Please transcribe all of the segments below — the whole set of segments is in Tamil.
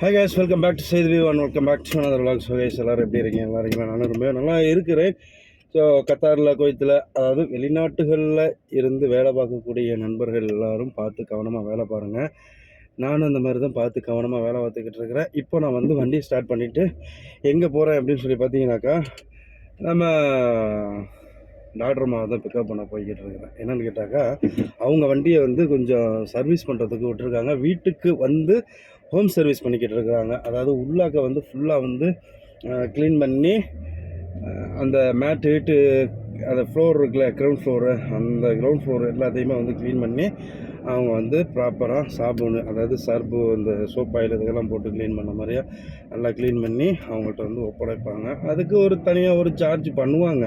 Hey guys welcome back to செய்தி view welcome back to another vlog. So guys எல்லோரும் எப்படி இருக்கீங்க? நல்லா இருக்கீங்களா? நானும் ரொம்ப நல்லா இருக்கிறேன். ஸோ கத்தாரில் கோயத்தில் அதாவது வெளிநாட்டுகளில் இருந்து வேலை பார்க்கக்கூடிய நண்பர்கள் எல்லாரும் பார்த்து கவனமாக வேலை பாருங்கள் நானும் அந்த மாதிரி தான் பார்த்து கவனமாக வேலை பார்த்துக்கிட்டு இருக்கிறேன். இப்போ நான் வந்து வண்டியை ஸ்டார்ட் பண்ணிவிட்டு எங்கே போகிறேன் அப்படின்னு சொல்லி பார்த்தீங்கன்னாக்கா நம்ம டாக்டர் மாவை தான் பிக்கப் பண்ண போய்கிட்டு இருக்கிறேன். என்னென்னு கேட்டாக்கா அவங்க வண்டியை வந்து கொஞ்சம் சர்வீஸ் பண்ணுறதுக்கு விட்டுருக்காங்க. வீட்டுக்கு வந்து ஹோம் சர்வீஸ் பண்ணிக்கிட்டு இருக்கிறாங்க அதாவது உள்ளாக்க வந்து ஃபுல்லாக வந்து க்ளீன் பண்ணி அந்த மேட்டு வீட்டு அந்த ஃப்ளோர் இருக்குல்ல கிரவுண்ட் ஃப்ளோரு அந்த கிரவுண்ட் ஃப்ளோர் எல்லாத்தையுமே வந்து க்ளீன் பண்ணி அவங்க வந்து ப்ராப்பராக சாபுனு அதாவது சர்பு இந்த சோப் ஆயில் இதுக்கெல்லாம் போட்டு க்ளீன் பண்ண மாதிரியா நல்லா க்ளீன் பண்ணி அவங்கள்ட்ட வந்து ஒப்படைப்பாங்க. அதுக்கு ஒரு தனியாக ஒரு சார்ஜ் பண்ணுவாங்க.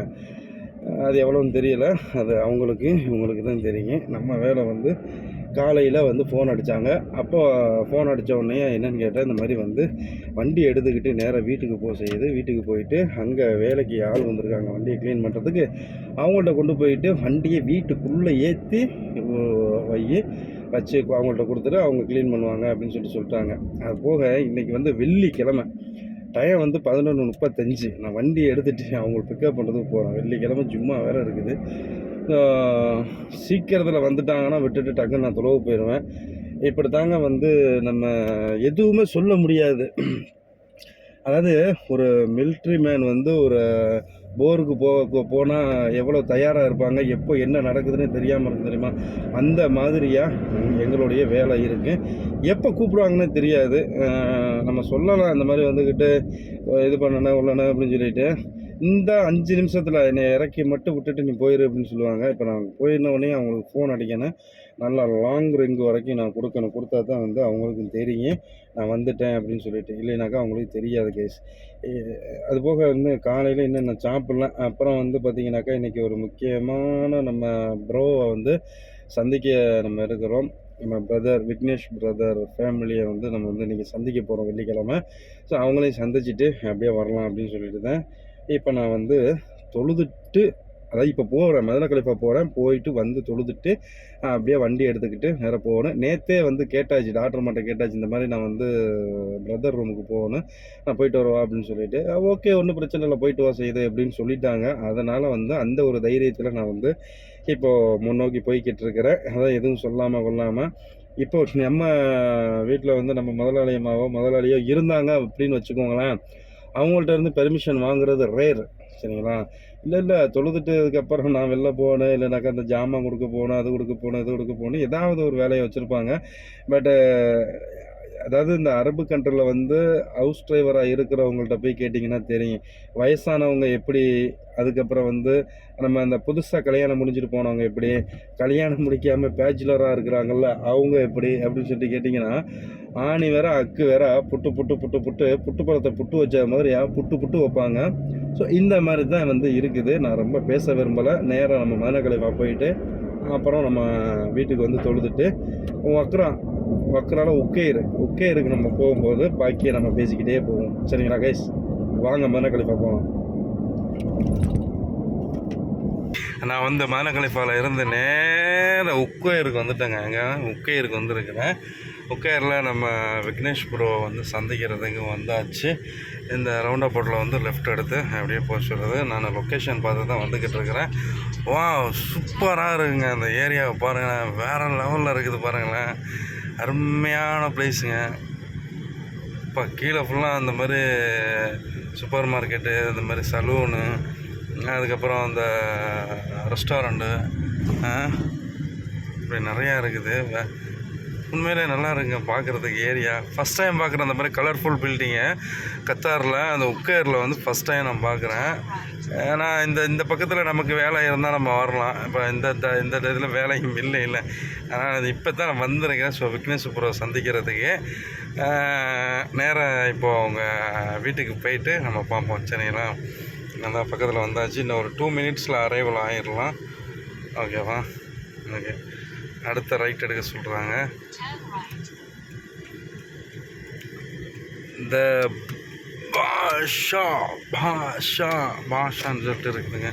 அது எவ்வளோன்னு தெரியல. அது அவங்களுக்கு இவங்களுக்கு தான் தெரியும். நம்ம வேலை வந்து காலையில் வந்து ஃபோன் அடித்தாங்க அப்போ ஃபோன் அடித்த உடனே என்னன்னு கேட்டால் இந்த மாதிரி வந்து வண்டி எடுத்துக்கிட்டு நேராக வீட்டுக்கு போக செய்யுது. வீட்டுக்கு போயிட்டு அங்கே வேலைக்கு ஆள் வந்திருக்காங்க. வண்டியை க்ளீன் பண்ணுறதுக்கு அவங்கள்ட்ட கொண்டு போயிட்டு வண்டியை வீட்டுக்குள்ளே ஏற்றி வை வச்சு அவங்கள்ட்ட கொடுத்துட்டு அவங்க க்ளீன் பண்ணுவாங்க அப்படின்னு சொல்லிட்டு சொல்லிட்டாங்க. அது போக இன்றைக்கி வந்து வெள்ளிக்கிழமை. டைம் வந்து பதினொன்று முப்பத்தஞ்சு. நான் வண்டி எடுத்துகிட்டு அவங்களை பிக்கப் பண்ணுறதுக்கு போகிறேன் வெள்ளிக்கிழமை சும்மா வேறு இருக்குது. சீக்கிரத்தில் வந்துட்டாங்கன்னா விட்டுட்டு டக்குன்னு நான் தொலைவு போயிடுவேன். இப்படி தாங்க வந்து நம்ம எதுவுமே சொல்ல முடியாது. அதாவது ஒரு மிலிட்ரி மேன் வந்து ஒரு போருக்கு போ போனால் எவ்வளோ தயாராக இருப்பாங்க எப்போ என்ன நடக்குதுன்னு தெரியாமல் இருக்கு தெரியுமா? அந்த மாதிரியாக எங்களுடைய வேலை இருக்குது எப்போ கூப்பிடுவாங்கன்னு தெரியாது. நம்ம சொல்லலாம் அந்த மாதிரி வந்துக்கிட்டு இது பண்ணணும் உள்ளன அப்படின்னு சொல்லிட்டு. இந்த அஞ்சு நிமிஷத்தில் என்னை இறக்கி மட்டும் விட்டுட்டு நீ போயிரு அப்படின்னு சொல்லுவாங்க. இப்போ நான் போயிருந்த உடனே அவங்களுக்கு ஃபோன் அடிக்கணும் நல்லா லாங் ரிங்கு வரைக்கும் நான் கொடுக்கணும். கொடுத்தா தான் வந்து அவங்களுக்கும் தெரியும். நான் வந்துட்டேன் அப்படின்னு சொல்லிட்டு. இல்லைனாக்கா அவங்களுக்கு தெரியாது கேஸ் அது போக வந்து காலையில் இன்னும் நான் சாப்பிட்லாம் அப்புறம் வந்து பார்த்தீங்கன்னாக்கா இன்றைக்கி ஒரு முக்கியமான நம்ம ப்ரோவை வந்து சந்திக்க நம்ம இருக்கிறோம். நம்ம பிரதர் விக்னேஷ் பிரதர் ஃபேமிலியை வந்து நம்ம வந்து இன்றைக்கி சந்திக்க போகிறோம் வெள்ளிக்கிழமை. ஸோ அவங்களையும் சந்திச்சுட்டு அப்படியே வரலாம் அப்படின்னு சொல்லிட்டு தான் இப்போ நான் வந்து தொழுதுட்டு அதாவது இப்போ போகிறேன் மதுரை கலிஃபா போகிறேன் போயிட்டு வந்து தொழுதுட்டு அப்படியே வண்டி எடுத்துக்கிட்டு நேராக போகணும். நேற்றே வந்து கேட்டாச்சு டாக்டர் மட்டும் கேட்டாச்சு இந்த மாதிரி நான் வந்து பிரதர் ரூமுக்கு போகணும். நான் போயிட்டு வரவா அப்படின்னு சொல்லிட்டு ஓகே ஒன்றும் பிரச்சனை இல்லை போயிட்டு வா செய்யுது அப்படின்னு சொல்லிட்டாங்க. அதனால் வந்து அந்த ஒரு தைரியத்தில் நான் வந்து இப்போது முன்னோக்கி போய்கிட்டு இருக்கிறேன். அதான் எதுவும் சொல்லாமல் கொள்ளாமல் இப்போ நம்ம வீட்டில் வந்து நம்ம முதலாளியமாவோ முதலாளியோ இருந்தாங்க அப்படின்னு வச்சுக்கோங்களேன். அவங்கள்ட்ட இருந்து பெர்மிஷன் வாங்குறது ரேர் சரிங்களா? இல்லை இல்லை தொழுதுட்டதுக்கப்புறம் நான் வெளில போனேன் இல்லைனாக்கா அந்த ஜாமான் கொடுக்க போனேன் அது கொடுக்க போனேன் இது கொடுக்க போனேன் ஏதாவது ஒரு வேலையை வச்சுருப்பாங்க. பட்டு அதாவது இந்த அரபு கண்ட்ரியில் வந்து ஹவுஸ் டிரைவராக இருக்கிறவங்கள்ட்ட போய் கேட்டிங்கன்னா தெரியும். வயசானவங்க எப்படி அதுக்கப்புறம் வந்து நம்ம அந்த புதுசாக கல்யாணம் முடிஞ்சுட்டு போனவங்க எப்படி கல்யாணம் முடிக்காமல் பேச்சுலராக இருக்கிறாங்கல்ல அவங்க எப்படி அப்படின்னு சொல்லிட்டு கேட்டிங்கன்னா ஆணி வேற அக்கு வேற புட்டு புட்டு புட்டு புட்டு புட்டு பழத்தை புட்டு வச்ச மாதிரி புட்டு புட்டு வைப்பாங்க. ஸோ இந்த மாதிரி தான் வந்து இருக்குது. நான் ரொம்ப பேச விரும்பலை. நேராக நம்ம மதனக்கலைவா போயிட்டு அப்புறம் நம்ம வீட்டுக்கு வந்து தொழுதுட்டு வக்கரால ஒக்கே இருக்கு ஒக்கே இருக்கு நம்ம போகும்போது பாக்கியை நம்ம பேசிக்கிட்டே போவோம். சரிங்களா கைஸ் வாங்க மனக்கழிப்பா போகலாம் நான் வந்து மதனக்கலைப்பாவில் இருந்து நேராக உக்கோயருக்கு வந்துட்டேங்க. அங்கே உக்கேருக்கு வந்திருக்கிறேன். உக்கேரில் நம்ம விக்னேஷ் ப்ரோ வந்து சந்திக்கிறதுக்கு வந்தாச்சு. இந்த ரவுண்ட் போட்டில் வந்து லெஃப்ட் எடுத்து அப்படியே போச்சுடுறது நான் லொக்கேஷன் பார்த்து தான் வந்துக்கிட்டு இருக்கிறேன். வா சூப்பராக இருக்குங்க. அந்த ஏரியாவை பாருங்களேன். வேறு லெவலில் இருக்குது பாருங்களேன். அருமையான பிளேஸுங்க இப்போ கீழே ஃபுல்லாக அந்த மாதிரி சூப்பர் மார்க்கெட்டு இந்த மாதிரி சலூனு அதுக்கப்புறம் அந்த ரெஸ்டாரண்ட்டு இப்படி நிறையா இருக்குது. உண்மையிலே நல்லா இருக்குங்க பார்க்குறதுக்கு ஏரியா. ஃபஸ்ட் டைம் பார்க்குறேன் அந்த மாதிரி கலர்ஃபுல் பில்டிங்கை கத்தாரில் அந்த உக்கேரில் வந்து ஃபஸ்ட் டைம் நான் பார்க்குறேன். ஏன்னா இந்த இந்த பக்கத்தில் நமக்கு வேலை இருந்தால் நம்ம வரலாம். இப்போ இந்த இந்த இதில் வேலையும் இல்லை இல்லை. ஆனால் இப்போ தான் நான் வந்திருக்கேன் ஸோ விக்னேஷ் ப்ரோ சந்திக்கிறதுக்கு. நேராக இப்போது அவங்க வீட்டுக்கு போயிட்டு நம்ம பார்ப்போம். சரிங்களா நல்லா பக்கத்தில் வந்தாச்சு. இன்னும் ஒரு டூ மினிட்ஸில் அரைவல் ஆயிடலாம். ஓகேவா ஓகே அடுத்த ரைட் எடுக்க சொல்கிறாங்க இந்த பாஷா பாஷா பாஷான்னு சொல்லிட்டு இருக்குதுங்க.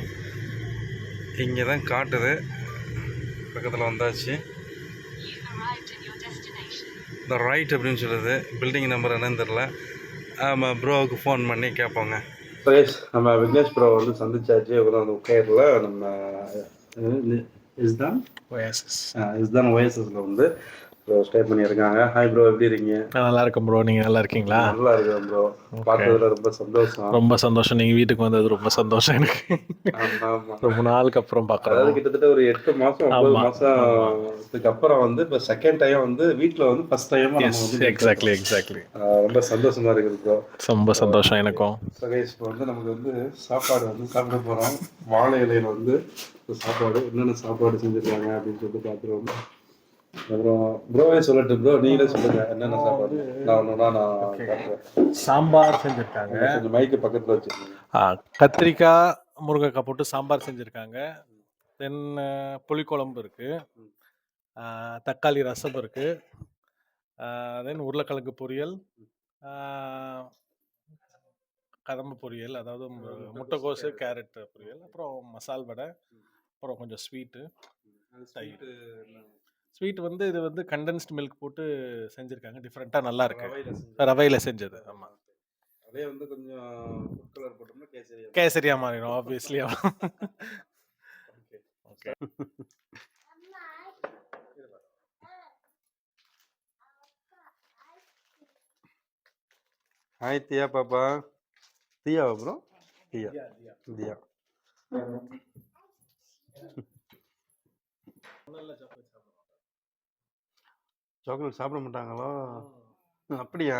இங்கே தான் காட்டுது. பக்கத்தில் வந்தாச்சு. இந்த ரைட் அப்படின்னு சொல்லுது. பில்டிங் நம்பர் என்னன்னு தெரில ஆமாம் ப்ரோவுக்கு ஃபோன் பண்ணி கேட்போங்க. நம்ம விக்னேஷ் ப்ரோ வந்து சந்திச்சாச்சு. அப்புறம் அந்த உக்கையரில் நம்ம இஸ்தான் ஓஎஸ்எஸ் இஸ்தான் ஓஎஸ்எஸ்ல வந்து ப்ரோ ஸ்டே பண்ணியிருக்காங்க. ஹாய் ப்ரோ எப்படி இருக்கீங்க? நான் நல்லா இருக்கேன் ப்ரோ நீங்கள் நல்லா இருக்கீங்களா? நல்லா இருக்கேன் ப்ரோ பார்த்ததுல ரொம்ப சந்தோஷம். ரொம்ப சந்தோஷம். நீங்கள் வீட்டுக்கு வந்தது ரொம்ப சந்தோஷம் எனக்கு. ரொம்ப நாளுக்கு அப்புறம் அதாவது பார்க்குறோம் கிட்டத்தட்ட ஒரு எட்டு மாசம் ஒன்பது ஆமா. மாசத்துக்கு அப்புறம் வந்து இப்போ செகண்ட் டைம் வந்து வீட்ல வந்து ஃபர்ஸ்ட் டைம் எக்ஸாக்ட்லி எக்ஸாக்ட்லி ரொம்ப சந்தோஷமா இருக்குது ப்ரோ ரொம்ப சந்தோஷம் எனக்கும். சகேஷ் இப்போ வந்து நமக்கு வந்து சாப்பாடு வந்து சாப்பிட போறோம். வாழை இலையில வந்து சாப்பாடு என்னென்ன சாப்பாடு செஞ்சிருக்காங்க அப்படின்னு சொல்லிட்டு பார்த்துருவோம். அப்புறம் ப்ரோவே சொல்லட்டும் ப்ரோ நீங்களே சொல்லுங்க என்னென்ன சாப்பாடு? நான் ஒன்றுனா நான் காட்டுறேன் சாம்பார் செஞ்சுருக்காங்க. கொஞ்சம் மைக்கு பக்கத்துல வச்சுக்கோங்க கத்திரிக்காய் முருங்கைக்காய் போட்டு சாம்பார் செஞ்சுருக்காங்க. தென் புளிக்குழம்பு இருக்குது தக்காளி ரசம் இருக்குது தென் உருளைக்கிழங்கு பொரியல். கதம்பு பொரியல் அதாவது முட்டைக்கோசு கேரட் பொரியல் அப்புறம் மசால் வடை அப்புறம் கொஞ்சம் ஸ்வீட்டு ஸ்வீட்டு ஸ்வீட் வந்து இது வந்து கண்டென்ஸ்ட் மில்க் போட்டு செஞ்சுருக்காங்க. டிஃப்ரெண்ட்டாக நல்லா இருக்கு. ரவையில செஞ்சது. ஆமாம் அதே வந்து கொஞ்சம் கலர் போட்டோம்னா கேசரி கேசரியா மாறிடும். ஆப்வியஸ்லி ஓகே ஹாய் தியா பாப்பா தியாவா ப்ரோ தியா தியா சாக்லேட் சாப்பிட மாட்டாங்களோ? அப்படியா?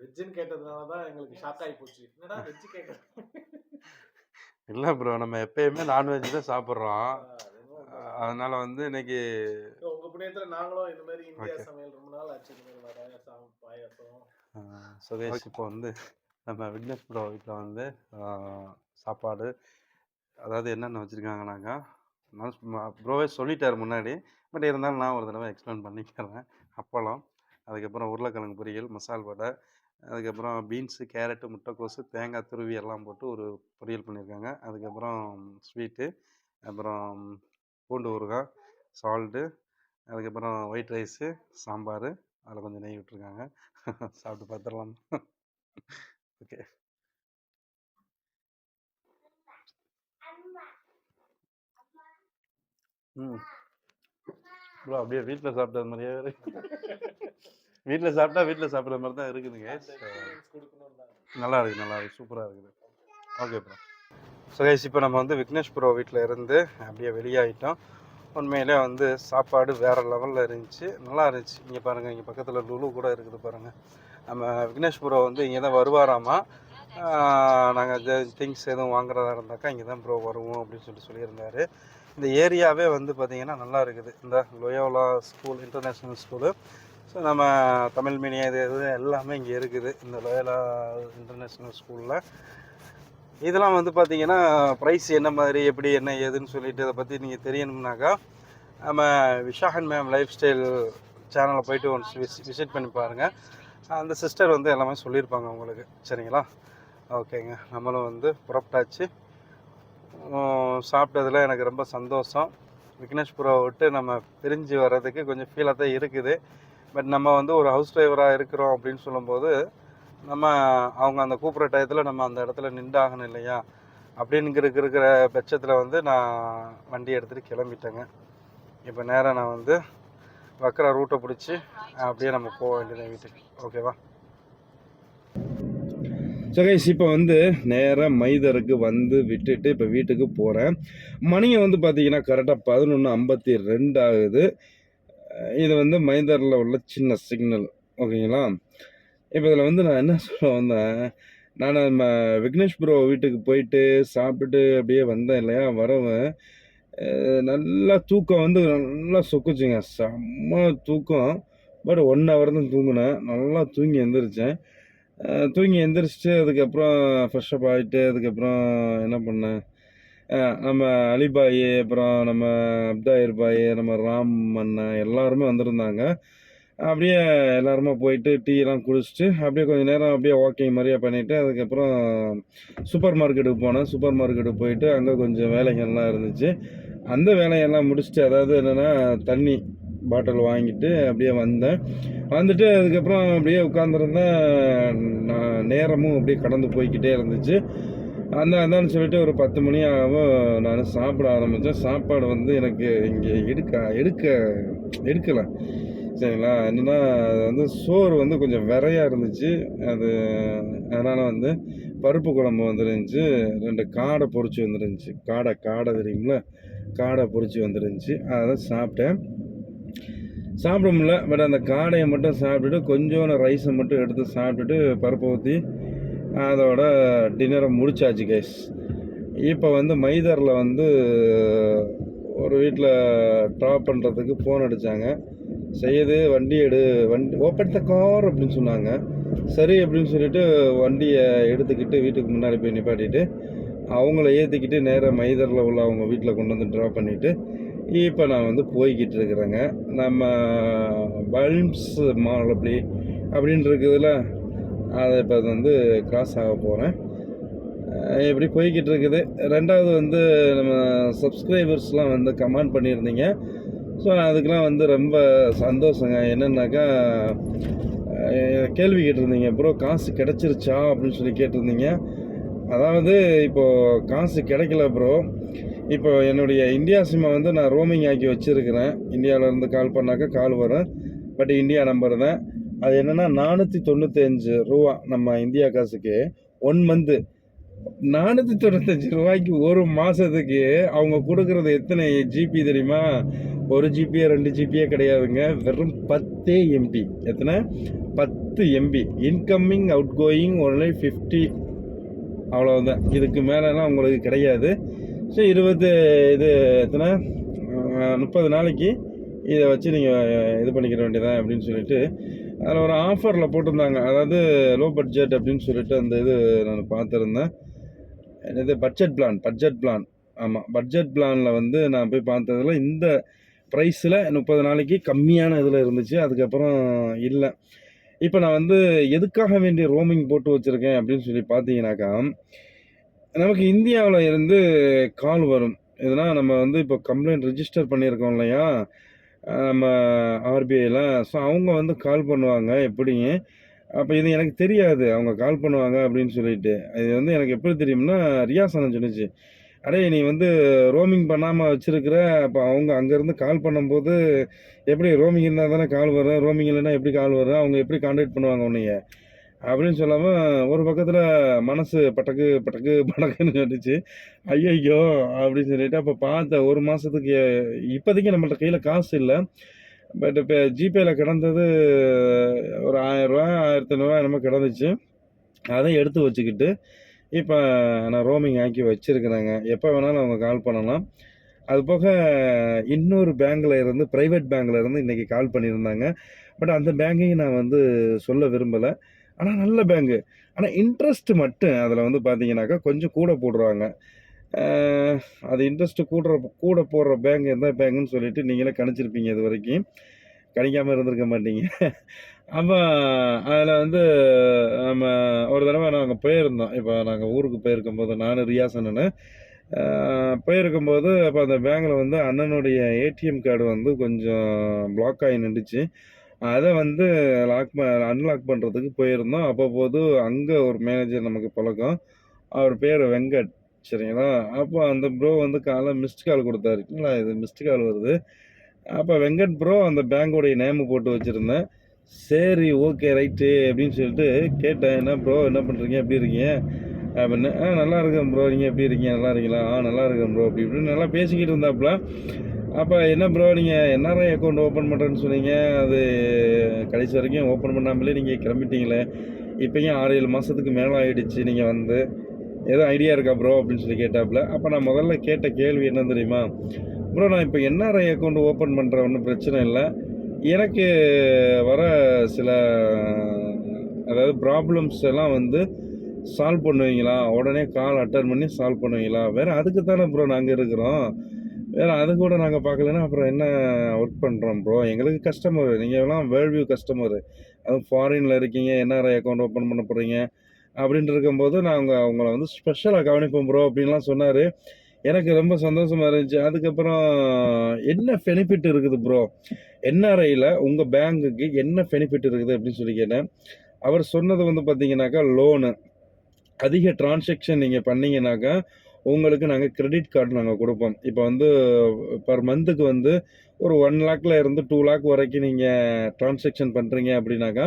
வெஜ்ஜுன்னு கேட்டதுனால தான் எங்களுக்கு ஷாக் ஆகி போச்சு. என்னடா வெஜ்ஜு கேட்க இல்லை ப்ரோ நம்ம எப்பயுமே நான்வெஜ் தான் சாப்பிட்றோம். அதனால வந்து இன்னைக்கு உங்க புண்ணியத்துல நாங்களும் இந்த மாதிரி இந்தியா. சமையல் ரொம்ப நாள் ஆச்சு. இந்த மாதிரி பாயாசம். சுரேஷ் இப்போ வந்து நம்ம விக்னேஷ் ப்ரோ வீட்டில் வந்து சாப்பாடு அதாவது என்னென்ன வச்சுருக்காங்கனாக்கா ப்ரோவே சொல்லிட்டார் முன்னாடி. பட் இருந்தாலும் நான் ஒரு தடவை எக்ஸ்பிளைன் பண்ணிக்கிறேன். அப்பளம் அதுக்கப்புறம் உருளைக்கிழங்கு பொரியல் மசால் வடை அதுக்கப்புறம் பீன்ஸு கேரட்டு முட்டைக்கோசு தேங்காய் துருவி எல்லாம் போட்டு ஒரு பொரியல் பண்ணியிருக்காங்க. அதுக்கப்புறம் ஸ்வீட்டு அப்புறம் பூண்டு ஊறுகாய் சால்ட்டு அதுக்கப்புறம் ஒயிட் ரைஸு சாம்பார் அதில் கொஞ்சம் நெய் விட்டுருக்காங்க. சாப்பிட்டு பார்த்துடலாம். ஓகே ம். ப்ரோ அப்படியே வீட்டில் சாப்பிட்டது மாதிரியே வீட்டில் சாப்பிட்டா வீட்டில் சாப்பிட்ற மாதிரி தான் இருக்குதுங்க நல்லா இருக்கு நல்லா இருக்கு சூப்பராக இருக்குது. ஓகே ப்ரோ ஸோ கைஸ் இப்போ நம்ம வந்து விக்னேஷ் ப்ரோ வீட்டில் இருந்து அப்படியே வெளியாகிட்டோம் உண்மையிலே வந்து சாப்பாடு வேறு லெவலில் இருந்துச்சு. நல்லா இருந்துச்சு. இங்கே பாருங்கள் இங்கே பக்கத்தில் லுலு கூட இருக்குது பாருங்கள் நம்ம விக்னேஷ் ப்ரோ வந்து இங்கே தான் வருவாராமா? நாங்கள் திங்ஸ் எதுவும் வாங்குறதா இருந்தாக்கா இங்கே தான் ப்ரோ வருவோம் அப்படின்னு சொல்லிட்டு சொல்லியிருந்தாரு. இந்த ஏரியாவே வந்து பார்த்திங்கன்னா நல்லா இருக்குது. இந்த Loyola school international school. So நம்ம தமிழ் மீடியம் இது இது எல்லாமே இங்கே இருக்குது. இந்த லொயோலா இன்டர்நேஷ்னல் ஸ்கூலில். இதெல்லாம் வந்து பார்த்திங்கன்னா ப்ரைஸ் என்ன மாதிரி எப்படி என்ன ஏதுன்னு சொல்லிட்டு இதை பற்றி நீங்கள் தெரியணும்னாக்கா நம்ம விஷாகன் மேம் லைஃப் ஸ்டைல் சேனலை போயிட்டு ஒன்ஸ் விசி விசிட் பண்ணி பாருங்கள் அந்த சிஸ்டர் வந்து எல்லாமே சொல்லியிருப்பாங்க உங்களுக்கு. சரிங்களா? ஓகேங்க நம்மளும் வந்து புறப்பட்டாச்சு. சாப்பிட்டதில் எனக்கு ரொம்ப சந்தோஷம். விக்னேஷ்புராவை விட்டு நம்ம பிரிஞ்சு வர்றதுக்கு கொஞ்சம் ஃபீலாக தான் இருக்குது. பட் நம்ம வந்து ஒரு ஹவுஸ் டிரைவராக இருக்கிறோம் அப்படின்னு சொல்லும்போது நம்ம அவங்க அந்த கூப்பிட்ற டயத்தில் நம்ம அந்த இடத்துல நின்றாகணும் இல்லையா? அப்படின்னு இருக்கிற இருக்கிற பட்சத்தில் வந்து நான் வண்டி எடுத்துகிட்டு கிளம்பிட்டேங்க. இப்போ நேராக நான் வந்து வக்கர ரூட்டை பிடிச்சி அப்படியே நம்ம போக வேண்டியது வீட்டுக்கு. ஓகேவா ஸோ கைஸ் இப்போ வந்து நேராக மைதருக்கு வந்து விட்டுட்டு இப்போ வீட்டுக்கு போகிறேன் மணியை வந்து பார்த்தீங்கன்னா கரெக்டாக பதினொன்று ஐம்பத்தி ரெண்டு ஆகுது. இது வந்து மைதரில் உள்ள சின்ன சிக்னல் ஓகேங்களா இப்போ இதில் வந்து நான் என்ன சொல்ல வந்தேன்? நான் நம்ம விக்னேஷ் ப்ரோ வீட்டுக்கு போயிட்டு சாப்பிட்டு அப்படியே வந்தேன் இல்லையா? வரவன் நல்லா தூக்கம் வந்து நல்லா சொக்குச்சுங்க. செம்ம தூக்கம். பட் ஒன் ஹவர் தான் தூங்கினேன். நல்லா தூங்கி எழுந்திரிச்சேன் தூங்கி எந்திரிச்சிட்டு அதுக்கப்புறம் ஃப்ரெஷ்அப் ஆகிட்டு அதுக்கப்புறம் என்ன பண்ணேன் நம்ம அலிபாய் அப்புறம் நம்ம அப்தாயிர் பாய் நம்ம ராம் அண்ணன் எல்லாருமே வந்திருந்தாங்க. அப்படியே எல்லாருமே போயிட்டு டீ எல்லாம் குடிச்சிட்டு அப்படியே கொஞ்சம் நேரம் அப்படியே வாக்கிங் மாதிரியே பண்ணிவிட்டு அதுக்கப்புறம் சூப்பர் மார்க்கெட்டுக்கு போனேன். சூப்பர் மார்க்கெட்டுக்கு போயிட்டு அங்கே கொஞ்சம் வேலைகள்லாம் இருந்துச்சு. அந்த வேலையெல்லாம் முடிச்சுட்டு அதாவது என்னென்னா தண்ணி. பாட்டில் வாங்கிட்டு அப்படியே வந்தேன். வந்துட்டு அதுக்கப்புறம் அப்படியே உட்காந்துருந்தேன் நான் நேரமும் அப்படியே கடந்து போய்கிட்டே இருந்துச்சு. அந்த அதான்னு சொல்லிட்டு ஒரு பத்து மணி ஆகும். நான் சாப்பிட ஆரம்பித்தேன். சாப்பாடு வந்து எனக்கு இங்கே எடுக்க எடுக்க எடுக்கலை. சரிங்களா? என்னென்னா அது வந்து சோறு வந்து கொஞ்சம் விரையாக இருந்துச்சு. அது அதனால் வந்து பருப்பு குழம்பு வந்துருந்துச்சு. ரெண்டு காடை பொறிச்சு வந்துருந்துச்சு. காடை காடை தெரியுங்களா காடை பொறிச்சு வந்துருந்துச்சு. அதை சாப்பிட்டேன். சாப்பிட முடியல பட் அந்த காடையை மட்டும் சாப்பிட்டுட்டு கொஞ்சோண்டு ரைஸை மட்டும் எடுத்து சாப்பிட்டுட்டு பருப்பை ஊற்றி அதோட டின்னரை முடிச்சாச்சு கேஸ் இப்போ வந்து மைதரில் வந்து ஒரு வீட்டில் ட்ராப் பண்ணுறதுக்கு ஃபோன் அடித்தாங்க செய்யுது வண்டி எடு வண்டி ஓப்பன் த கார் அப்படின்னு சொன்னாங்க. சரி அப்படின்னு சொல்லிட்டு வண்டியை எடுத்துக்கிட்டு வீட்டுக்கு முன்னாடி போய் நிப்பாட்டிட்டு அவங்கள ஏற்றிக்கிட்டு நேராக மைதரில் உள்ள அவங்க வீட்டில் கொண்டு வந்து ட்ராப் பண்ணிவிட்டு இப்போ நான் வந்து போய்கிட்டு இருக்கிறேங்க நம்ம பல்ம்ஸ் மால் அப்படி அப்படின்னு இருக்குதுல அதை இப்போ வந்து கிராஸ் ஆக போகிறேன் இப்படி போய்கிட்டு இருக்குது ரெண்டாவது வந்து நம்ம சப்ஸ்கிரைபர்ஸ்லாம் வந்து கமெண்ட் பண்ணியிருந்தீங்க. ஸோ அதுக்கெலாம் வந்து ரொம்ப சந்தோஷங்க. என்னென்னாக்கா கேள்வி கேட்டிருந்தீங்க ப்ரோ காசு கிடச்சிருச்சா? அப்படின்னு சொல்லி கேட்டிருந்தீங்க. அதாவது இப்போது காசு கிடைக்கல ப்ரோ. இப்போ என்னுடைய இந்தியா சிம்மை வந்து நான் ரோமிங் ஆக்கி வச்சுருக்கிறேன். இந்தியாவிலேருந்து கால் பண்ணாக்கா கால் வரும். பட் இந்தியா நம்பர் தான். அது என்னென்னா நானூற்றி தொண்ணூத்தஞ்சு ரூபா நம்ம இந்தியா காசுக்கு ஒன் மந்த்து நானூற்றி தொண்ணூத்தஞ்சு ரூபாய்க்கு ஒரு மாதத்துக்கு அவங்க கொடுக்குறது எத்தனை ஜிபி தெரியுமா? ஒரு ஜிபியே ரெண்டு ஜிபியே கிடையாதுங்க. வெறும் பத்தே எம்பி எத்தனை? பத்து MB incoming outgoing only fifty அவ்வளோதான் இதுக்கு மேலெலாம் உங்களுக்கு கிடையாது. ஸோ இருபது இது எத்தனை? முப்பது நாளைக்கு இதை வச்சு நீங்கள் இது பண்ணிக்கிற வேண்டியதான் அப்படின்னு சொல்லிட்டு அதில் ஒரு ஆஃபரில் போட்டிருந்தாங்க. அதாவது லோ பட்ஜெட் அப்படின்னு சொல்லிட்டு அந்த இது நான் பார்த்துருந்தேன். இது பட்ஜெட் பிளான் பட்ஜெட் பிளான் ஆமாம் பட்ஜெட் பிளானில் வந்து நான் போய் பார்த்ததுல இந்த ப்ரைஸில் முப்பது நாளைக்கு கம்மியான இதில் இருந்துச்சு. அதுக்கப்புறம் இல்லை. இப்போ நான் வந்து எதுக்காக வேண்டிய ரோமிங் போட்டு வச்சுருக்கேன் அப்படின்னு சொல்லி பார்த்தீங்கன்னாக்கா நமக்கு இந்தியாவில் இருந்து கால் வரும். எதுனா நம்ம வந்து இப்போ கம்ப்ளைண்ட் ரிஜிஸ்டர் பண்ணியிருக்கோம் இல்லையா? நம்ம ஆர்பிஐயில் ஸோ அவங்க வந்து கால் பண்ணுவாங்க எப்படி அப்போ இது எனக்கு தெரியாது. அவங்க கால் பண்ணுவாங்க அப்படின்னு சொல்லிட்டு. இது வந்து எனக்கு எப்படி தெரியும்னா ரியாசனம் சொல்லிச்சு. அடே நீ வந்து ரோமிங் பண்ணாமல் வச்சுருக்கிற. அப்போ அவங்க அங்கேருந்து கால் பண்ணும்போது எப்படி ரோமிங் இருந்தால் தானே கால் வரும்? ரோமிங் இல்லைன்னா எப்படி கால் வரும்? அவங்க எப்படி கான்டாக்ட் பண்ணுவாங்க உன்னைய? அப்படின்னு சொல்லாமல் ஒரு பக்கத்தில் மனசு பட்டக்கு பட்டக்கு படக்குன்னு சொல்லிச்சு. ஐயோ அப்படின்னு சொல்லிட்டு அப்போ பார்த்தேன் ஒரு மாதத்துக்கு இப்போதைக்கு நம்மள்ட்ட கையில் காசு இல்லை. பட் இப்போ ஜிபேயில் கிடந்தது ஒரு ஆயிரரூவா ஆயிரத்தி ஐநூறுரூவா என்னமோ கிடந்துச்சு. அதை எடுத்து வச்சுக்கிட்டு இப்போ நான் ரோமிங் ஆக்கி வச்சுருக்கிறேங்க. எப்போ வேணாலும் அவங்க கால் பண்ணலாம். அது போக இன்னொரு பேங்க்கில் இருந்து ப்ரைவேட் பேங்க்கில் இருந்து இன்றைக்கி கால் பண்ணியிருந்தாங்க. பட் அந்த பேங்கையும் நான் வந்து சொல்ல விரும்பலை. ஆனால் நல்ல பேங்கு ஆனால் இன்ட்ரெஸ்ட் மட்டும் அதில் வந்து பார்த்தீங்கன்னாக்கா கொஞ்சம் கூட போடுறாங்க. அது இன்ட்ரெஸ்ட் கூடுற கூட போடுற பேங்க் எந்த பேங்குன்னு சொல்லிட்டு நீங்களே கணிச்சிருப்பீங்க இது வரைக்கும். கணிக்காமல் இருந்திருக்க மாட்டீங்க. அப்போ அதில் வந்து நம்ம ஒரு தடவை நாங்கள் போயிருந்தோம். இப்போ நாங்கள் ஊருக்கு போயிருக்கும்போது நானும் ரியாஸ் அண்ணனு. அஹ், போயிருக்கும்போது அப்போ அந்த பேங்கில் வந்து அண்ணனுடைய ஏடிஎம் கார்டு வந்து கொஞ்சம் பிளாக் ஆகி நின்றுச்சு. அதை வந்து லாக் ப அன்லாக் பண்ணுறதுக்கு போயிருந்தோம். அப்போ போது அங்கே ஒரு மேனேஜர் நமக்கு பழக்கம். அவர் பேர் வெங்கட் சரிங்களா? அப்போ அந்த ப்ரோ வந்து காலைல மிஸ்டு கால் கொடுத்தாரு. இல்லைங்களா? இது மிஸ்டு கால் வருது. அப்போ வெங்கட் ப்ரோ அந்த பேங்கோடைய நேமு போட்டு வச்சுருந்தேன். சரி ஓகே ரைட்டு அப்படின்னு சொல்லிட்டு கேட்டேன். என்ன ப்ரோ என்ன பண்ணுறீங்க எப்படி இருக்கீங்க? அப்படின்னு. ஆ நல்லா இருக்கேன் ப்ரோ நீங்கள் எப்படி இருக்கீங்க? நல்லா இருக்கீங்களா? ஆ நல்லா இருக்கேன் ப்ரோ அப்படி இப்படின்னு நல்லா பேசிக்கிட்டு இருந்தாப்புல. அப்போ என்ன ப்ரோ நீங்கள் என்ஆர்ஐ அக்கௌண்ட் ஓப்பன் பண்ணுறேன்னு சொன்னீங்க. அது கடைசி வரைக்கும் ஓப்பன் பண்ணாமலே நீங்கள் கிளம்பிட்டீங்களே. இப்போயும் ஆறு ஏழு மாதத்துக்கு மேலே ஆகிடுச்சு நீங்கள் வந்து. ஏதோ ஐடியா இருக்கா ப்ரோ அப்படின்னு சொல்லி கேட்டாப்புல. அப்போ நான் முதல்ல கேட்ட கேள்வி என்ன தெரியுமா? ப்ரோ நான் இப்போ என்ஆர்ஐ அக்கௌண்ட் ஓப்பன் பண்ணுற ஒன்றும் பிரச்சனை இல்லை. எனக்கு வர சில அதாவது ப்ராப்ளம்ஸ் எல்லாம் வந்து சால்வ் பண்ணுவீங்களா? உடனே கால் அட்டன் பண்ணி சால்வ் பண்ணுவீங்களா? வேறு அதுக்கு தானே ப்ரோ நாங்கள் இருக்கிறோம். வேறு அது கூட நாங்கள் பார்க்கலன்னா அப்புறம் என்ன ஒர்க் பண்ணுறோம் ப்ரோ எங்களுக்கு கஸ்டமர் நீங்கள் எல்லாம் வேர்ல்வியூ கஸ்டமர் அதுவும் ஃபாரினில் இருக்கீங்க என்ஆர்ஐ அக்கௌண்ட் ஓப்பன் பண்ண போகிறீங்க அப்படின்ட்டு இருக்கும்போது நாங்கள் அவங்கள வந்து ஸ்பெஷலாக கவனிப்போம் ப்ரோ அப்படின்லாம் சொன்னார் எனக்கு ரொம்ப சந்தோஷமாக இருந்துச்சு. அதுக்கப்புறம் என்ன பெனிஃபிட் இருக்குது ப்ரோ? என்ஆர்ஐயில் உங்கள் பேங்குக்கு என்ன பெனிஃபிட் இருக்குது அப்படின்னு சொல்லி கேட்டேன். அவர் சொன்னது வந்து பார்த்தீங்கன்னாக்கா, லோனு. அதிக டிரான்சாக்ஷன் நீங்கள் பண்ணீங்கன்னாக்கா, உங்களுக்கு நாங்கள் கிரெடிட் கார்டு நாங்கள் கொடுப்போம். இப்போ வந்து பர் மந்த்துக்கு வந்து ஒரு ஒன் லேக்கில் இருந்து டூ லேக் வரைக்கும் நீங்கள் டிரான்சாக்ஷன் பண்ணுறீங்க அப்படின்னாக்கா,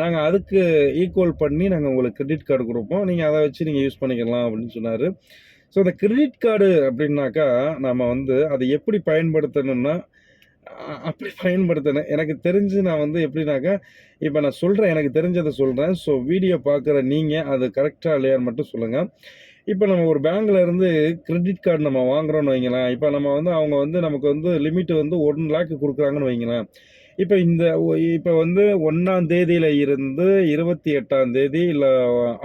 நாங்கள் அதுக்கு ஈக்குவல் பண்ணி நாங்கள் உங்களுக்கு கிரெடிட் கார்டு கொடுப்போம். நீங்கள் அதை வச்சு நீங்கள் யூஸ் பண்ணிக்கலாம் அப்படின்னு சொன்னார். ஸோ இந்த கிரெடிட் கார்டு அப்படின்னாக்கா, நம்ம வந்து அதை எப்படி பயன்படுத்தணும்னா, அப்படி பயன்படுத்தணும். எனக்கு தெரிஞ்சு நான் வந்து எப்படின்னாக்கா, இப்போ நான் சொல்கிறேன் எனக்கு தெரிஞ்சதை சொல்கிறேன் ஸோ வீடியோ பார்க்குற நீங்கள் அது கரெக்டாக இல்லையான்னு மட்டும் சொல்லுங்கள் இப்போ நம்ம ஒரு பேங்க்ல இருந்து கிரெடிட் கார்டு நம்ம வாங்குறோம்னு வைங்களேன். இப்போ நம்ம வந்து அவங்க வந்து நமக்கு வந்து லிமிட் வந்து ஒன் லேக் கொடுக்குறாங்கன்னு வைங்களேன். இப்போ இந்த ஒ வந்து ஒன்றாம் தேதியில இருந்து 28ஆம் தேதி இல்லை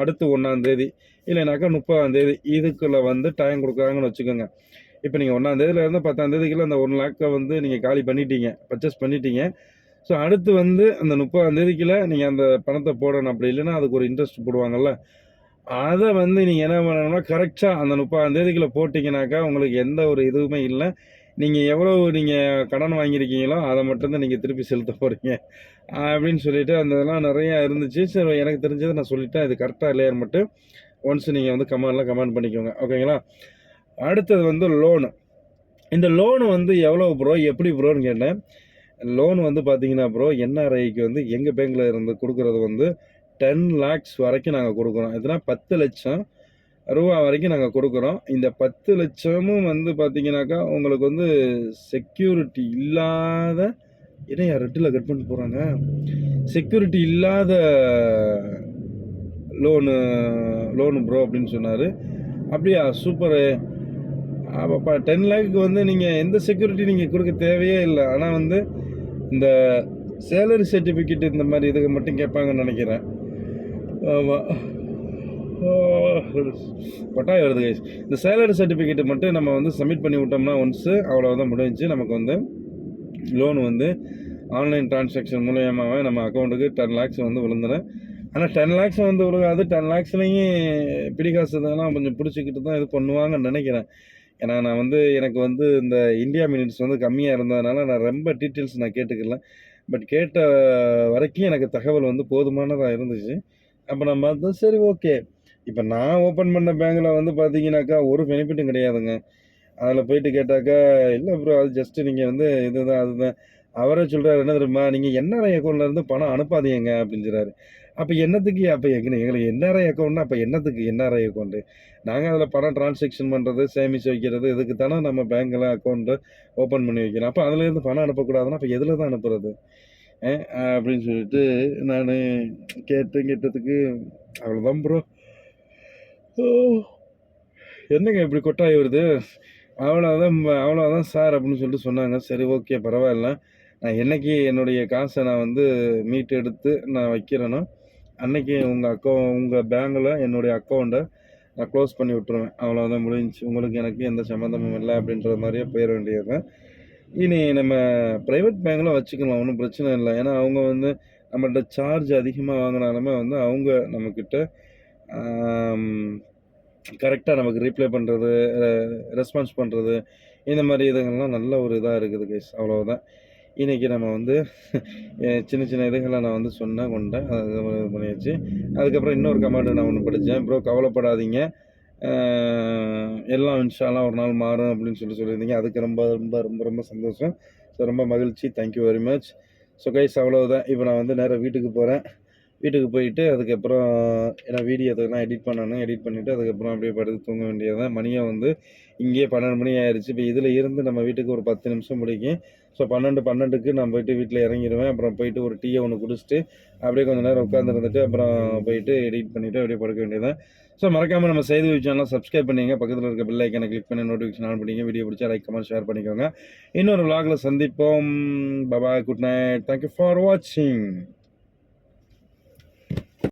அடுத்து ஒன்றாம் தேதி இல்லைனாக்கா 30ஆம் தேதி இதுக்குள்ள வந்து டைம் கொடுக்குறாங்கன்னு வச்சுக்கோங்க. இப்போ நீங்கள் ஒன்றாம் தேதியில இருந்து 10ஆம் தேதிக்குள்ள அந்த 1,00,000 வந்து நீங்கள் காலி பண்ணிட்டீங்க. பர்ச்சேஸ் பண்ணிட்டீங்க. ஸோ அடுத்து வந்து அந்த 30ஆம் தேதிக்குள்ள நீங்கள் அந்த பணத்தை போடணும். அப்படி இல்லைன்னா அதுக்கு ஒரு இன்ட்ரெஸ்ட் போடுவாங்கல்ல. அதை வந்து நீங்கள் என்ன பண்ணணும்னா, கரெக்டாக அந்த முப்பாந்தேதிக்குள்ளே போட்டிங்கனாக்கா உங்களுக்கு எந்த ஒரு இதுவுமே இல்லை நீங்கள் எவ்வளவு நீங்கள் கடன் வாங்கியிருக்கீங்களோ, அதை மட்டும்தான் நீங்கள் திருப்பி செலுத்த போகிறீங்க அப்படின்னு சொல்லிட்டு அந்த இதெல்லாம் நிறையா இருந்துச்சு. சரி எனக்கு தெரிஞ்சதை நான் சொல்லிட்டேன். இது கரெக்டாக இல்லையான்னு மட்டும் ஒன்ஸ் நீங்கள் வந்து கமெண்ட்லாம் கமெண்ட் பண்ணிக்கோங்க. ஓகேங்களா? அடுத்தது வந்து லோனு. இந்த லோன் வந்து எவ்வளோ ப்ரோ? எப்படி ப்ரோன்னு கேட்டேன். லோன் வந்து பார்த்தீங்கன்னா ப்ரோ, என்ஆர்ஐக்கு வந்து எங்கள் பேங்க்கில் இருந்து கொடுக்குறது வந்து 10 லேக்ஸ் வரைக்கும் நாங்கள் கொடுக்குறோம். எதுனா 10,00,000 ரூவா வரைக்கும் நாங்கள் கொடுக்குறோம். இந்த பத்து லட்சமும் வந்து பார்த்தீங்கன்னாக்கா, உங்களுக்கு வந்து செக்யூரிட்டி இல்லாத என்னய்யா ரெட்டில் கட் பண்ணிட்டு போகிறாங்க செக்யூரிட்டி இல்லாத லோனு லோனு ப்ரோ அப்படின்னு சொன்னார். அப்படியா? சூப்பரு. அப்போ டென் லேக்கு வந்து நீங்கள் எந்த செக்யூரிட்டி நீங்கள் கொடுக்க தேவையே இல்லை. ஆனால் வந்து இந்த சேலரி சர்டிஃபிகேட் இந்த மாதிரி இதுக்கு மட்டும் கேட்பாங்கன்னு நினைக்கிறேன். ஆமா. வருது கைஸ். இந்த சேலரி சர்டிஃபிகேட்டை மட்டும் நம்ம வந்து சப்மிட் பண்ணி விட்டோம்னா ஒன்ஸ் அவ்வளோதான் முடிஞ்சுச்சு. நமக்கு வந்து லோன் வந்து ஆன்லைன் டிரான்சாக்ஷன் மூலியமாவே நம்ம அக்கௌண்ட்டுக்கு டென் லேக்ஸ் வந்து விழுந்துடும் ஆனால் டென் லேக்ஸ் வந்து விழுகாது. டென் லேக்ஸ்லேயும் பிடிக்காசதெல்லாம் கொஞ்சம் பிடிச்சிக்கிட்டு தான் இது பண்ணுவாங்கன்னு நினைக்கிறேன் ஏன்னா நான் வந்து எனக்கு வந்து இந்த இந்தியா மினிட்ஸ் வந்து கம்மியாக இருந்ததுனால நான் ரொம்ப டீட்டெயில்ஸ் நான் கேட்டுக்கல. பட் கேட்ட வரைக்கும் எனக்கு தகவல் வந்து போதுமானதாக இருந்துச்சு. அப்போ நம்ம பார்த்தோம் சரி ஓகே. இப்போ நான் ஓப்பன் பண்ண பேங்க்கில் வந்து பார்த்தீங்கன்னாக்கா, ஒரு பெனிஃபிட்டும் கிடையாதுங்க. அதில் போயிட்டு கேட்டாக்கா, இல்லை ப்ரோ அது ஜஸ்ட்டு நீங்கள் வந்து இதுதான் அதுதான். அவரே சொல்கிறார் என்ன தெரியுமா? நீங்கள் என்ஆர்ஐ அக்கௌண்ட்லேருந்து பணம் அனுப்பாதீங்க அப்படின்றாரு. அப்போ என்னத்துக்கு அப்போ எங்க எங்களுக்கு என்ஆர்ஐ அக்கவுண்ட்னா அப்போ என்னத்துக்கு என்ஆர்ஐ அக்கௌண்ட்டு நாங்கள் அதில் பணம் டிரான்சாக்ஷன் பண்ணுறது சேமிச்சு வைக்கிறது இதுக்கு தானே நம்ம பேங்கில் அக்கௌண்ட்டு ஓப்பன் பண்ணி வைக்கிறோம். அப்போ அதுலேருந்து பணம் அனுப்பக்கூடாதுன்னா, அப்போ எதில் தான் அனுப்புறது? அப்படின்னு சொல்லிட்டு நான் கேட்டேன். கேட்டதுக்கு அவ்வளோதான் ப்ரோ. என்னங்க இப்படி கொட்டாய் வருது? அவ்வளோதான் அவ்வளோதான் சார் அப்படின்னு சொல்லிட்டு சொன்னாங்க. சரி ஓகே பரவாயில்ல. நான் என்னைக்கு என்னுடைய காசை நான் வந்து மீட்டு எடுத்து நான் வைக்கிறேனோ, அன்னைக்கு உங்கள் அக்கௌ உங்கள் பேங்கில் என்னுடைய அக்கௌண்ட்டை நான் க்ளோஸ் பண்ணி விட்டுருவேன். அவ்வளோதான் முடிஞ்சுச்சு. உங்களுக்கு எனக்கு எந்த சம்மந்தமும் இல்லை அப்படின்ற மாதிரியே போயிட வேண்டியது தான். இனி நம்ம ப்ரைவேட் பேங்க்கில் வச்சுக்கலாம். ஒன்றும் பிரச்சனை இல்லை ஏன்னா அவங்க வந்து நம்மகிட்ட சார்ஜ் அதிகமாக வாங்கினாலுமே வந்து அவங்க நம்மக்கிட்ட கரெக்டாக நமக்கு ரீப்ளை பண்ணுறது ரெஸ்பான்ஸ் பண்ணுறது இந்த மாதிரி இதுங்கள்லாம் நல்ல ஒரு இதாக இருக்குது கைஸ். அவ்வளோதான் இன்னைக்கு நம்ம வந்து சின்ன சின்ன இதுகள நான் வந்து சொன்னேன், கொண்டேன். அதுக்கப்புறம் பண்ணி பண்ணியாச்சு. அதுக்கப்புறம் இன்னொரு கமெண்ட் நான் ஒன்று படித்தேன் ப்ரோ கவலைப்படாதீங்க. எல்லாம் இன்ஷாலாம் ஒரு நாள் மாறும் அப்படின்னு சொல்லி சொல்லியிருந்தீங்க. அதுக்கு ரொம்ப ரொம்ப ரொம்ப ரொம்ப சந்தோஷம். ஸோ ரொம்ப மகிழ்ச்சி. Thank you very much. So guys அவ்வளோதான் இப்போ நான் வந்து நேராக வீட்டுக்கு போகிறேன் வீட்டுக்கு போயிட்டு அதுக்கப்புறம் ஏன்னா வீடியோ இதெல்லாம் எடிட் பண்ணணும். எடிட் பண்ணிவிட்டு அதுக்கப்புறம் அப்படியே படுத்து தூங்க வேண்டியது தான். வந்து இங்கேயே 12 மணி ஆயிடுச்சு இப்போ இதில் இருந்து நம்ம வீட்டுக்கு ஒரு 10 நிமிஷம் பிடிக்கும். ஸோ 12, 12க்கு நான் போயிட்டு வீட்டில் இறங்கிருவேன். அப்புறம் போயிட்டு ஒரு டீய ஒன்று குடிச்சுட்டு, அப்படியே கொஞ்ச நேரம் உட்காந்துருந்துட்டு அப்புறம் போயிட்டு எடிட் பண்ணிவிட்டு அப்படியே படுக்க வேண்டியதான் ஸோ மறக்காமல் நம்ம செய்தி வைப் சப்ஸ்கிரைப் பண்ணிக்கங்க. பக்கத்தில் இருக்க பில் ஐக்கனை கிளிக் பண்ணி நோட்டிஃபிகேஷன் ஆன் பண்ணிக்கங்க. வீடியோ பிடிச்சா லைக், கமெண்ட், ஷேர் பண்ணிக்கோங்க. இன்னொரு விளாக்ல சந்திப்போம். Bye good night. Thank you for வாட்சிங்.